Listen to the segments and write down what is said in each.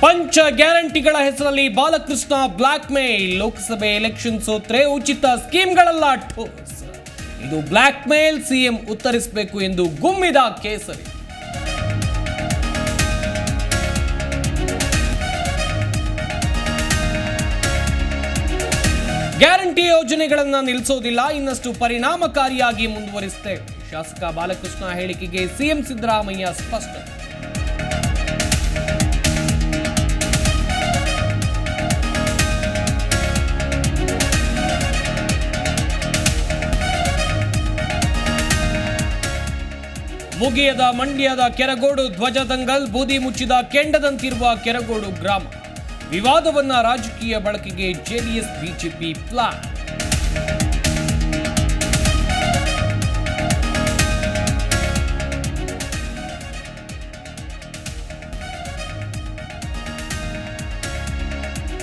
ಪಂಚ ಗ್ಯಾರಂಟಿಗಳ ಹೆಸರಲ್ಲಿ Balakrishna blackmail Lok Sabha election ಸೋತ್ರೆ ಉಚಿತ ಸ್ಕೀಮ್ಗಳೆಲ್ಲ ಠೋಸ್ ಇದು ಬ್ಲಾಕ್ ಮೇಲ್ ಸಿಎಂ ಉತ್ತರಿಸಬೇಕು ಎಂದು ಗುಮ್ಮಿದ ಕೇಸರಿ. ಗ್ಯಾರಂಟಿ ಯೋಜನೆಗಳನ್ನು ನಿಲ್ಲಿಸೋದಿಲ್ಲ ಇನ್ನಷ್ಟು ಪರಿಣಾಮಕಾರಿಯಾಗಿ ಮುಂದುವರಿಸುತ್ತೇವೆ ಶಾಸಕ ಬಾಲಕೃಷ್ಣ ಹೇಳಿಕೆಗೆ ಸಿಎಂ ಸಿದ್ದರಾಮಯ್ಯ ಸ್ಪಷ್ಟನೆ ಮುಗಿಯದ ಮಂಡ್ಯದ ಕೆರಗೋಡು ಧ್ವಜದಂಗಲ್ ಬೂದಿ ಮುಚ್ಚಿದ ಕೆಂಡದಂತಿರುವ ಕೆರಗೋಡು ಗ್ರಾಮ. ವಿವಾದವನ್ನ ರಾಜಕೀಯ ಬಳಕೆಗೆ ಜೆಡಿಎಸ್, ಬಿಜೆಪಿ ಪ್ಲಾನ್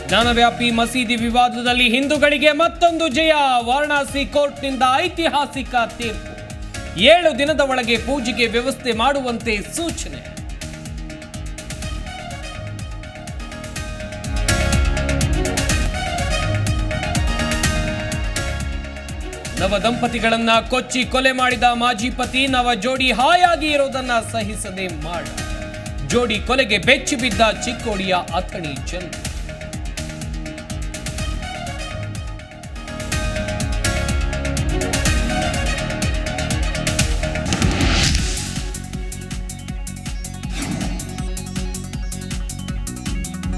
ಜ್ಞಾನವ್ಯಾಪಿ ಮಸೀದಿ ವಿವಾದದಲ್ಲಿ ಹಿಂದೂಗಳಿಗೆ ಮತ್ತೊಂದು ಜಯ. ವಾರಣಾಸಿ ಕೋರ್ಟ್ನಿಂದ ಐತಿಹಾಸಿಕ ತೀರ್ಪು. ಏಳು ದಿನದ ಒಳಗೆ ಪೂಜೆಗೆ ವ್ಯವಸ್ಥೆ ಮಾಡುವಂತೆ ಸೂಚನೆ. ನವ ದಂಪತಿಗಳನ್ನ ಕೊಚ್ಚಿ ಕೊಲೆ ಮಾಡಿದ ಮಾಜಿ ಪತಿ ನವ ಜೋಡಿ ಹಾಯಾಗಿ ಇರೋದನ್ನ ಸಹಿಸದೆ ಮಾಡ. ಜೋಡಿ ಕೊಲೆಗೆ ಬೆಚ್ಚಿ ಬಿದ್ದ ಚಿಕ್ಕೋಡಿಯ ಅಥಣಿ ಜನರು